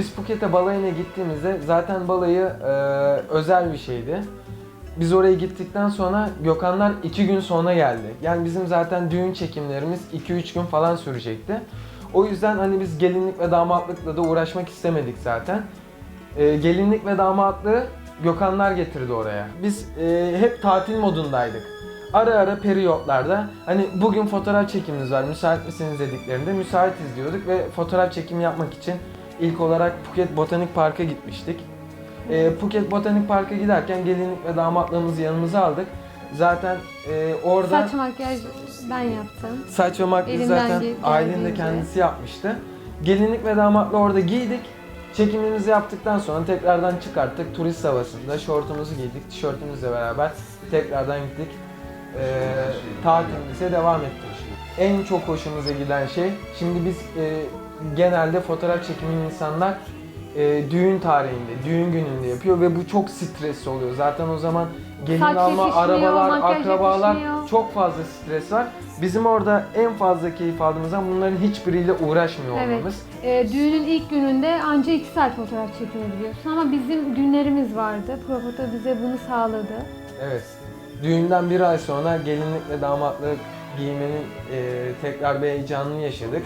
Biz Phuket'e balayına gittiğimizde zaten balayı e, özel bir şeydi. Biz oraya gittikten sonra Gökhanlar 2 gün sonra geldi. Yani bizim zaten düğün çekimlerimiz 2-3 gün falan sürecekti. O yüzden hani biz gelinlik ve damatlıkla da uğraşmak istemedik zaten. E, gelinlik ve damatlığı Gökhanlar getirdi oraya. Biz e, hep tatil modundaydık. Ara ara periyotlarda hani bugün fotoğraf çekimimiz var müsait misiniz dediklerinde müsaitiz diyorduk ve fotoğraf çekimi yapmak için ilk olarak Phuket Botanik Park'a gitmiştik. E, Phuket Botanik Park'a giderken gelinlik ve damatlığımızı yanımıza aldık. Zaten e, orada Saç makyaj ben yaptım. Saç ve Elimden zaten Aylin de geldiğince. kendisi yapmıştı. Gelinlik ve damatla orada giydik. Çekimimizi yaptıktan sonra tekrardan çıkarttık. Turist havasında şortumuzu giydik. Tişörtümüzle beraber tekrardan gittik. Ee, tatilimize devam ettik. En çok hoşumuza giden şey, şimdi biz e, genelde fotoğraf çekimini insanlar e, düğün tarihinde, düğün gününde yapıyor ve bu çok stresli oluyor. Zaten o zaman gelin Saç alma, arabalar, makyaj akrabalar yetişmiyor. çok fazla stres var. Bizim orada en fazla keyif aldığımızdan bunların hiçbiriyle uğraşmıyor Evet. olmamız. Ee, düğünün ilk gününde anca 2 saat fotoğraf çekilebiliyorsun ama bizim günlerimiz vardı. Propoto bize bunu sağladı. Evet. Düğünden bir ay sonra gelinlik ve damatlık giymenin e, tekrar bir heyecanını yaşadık.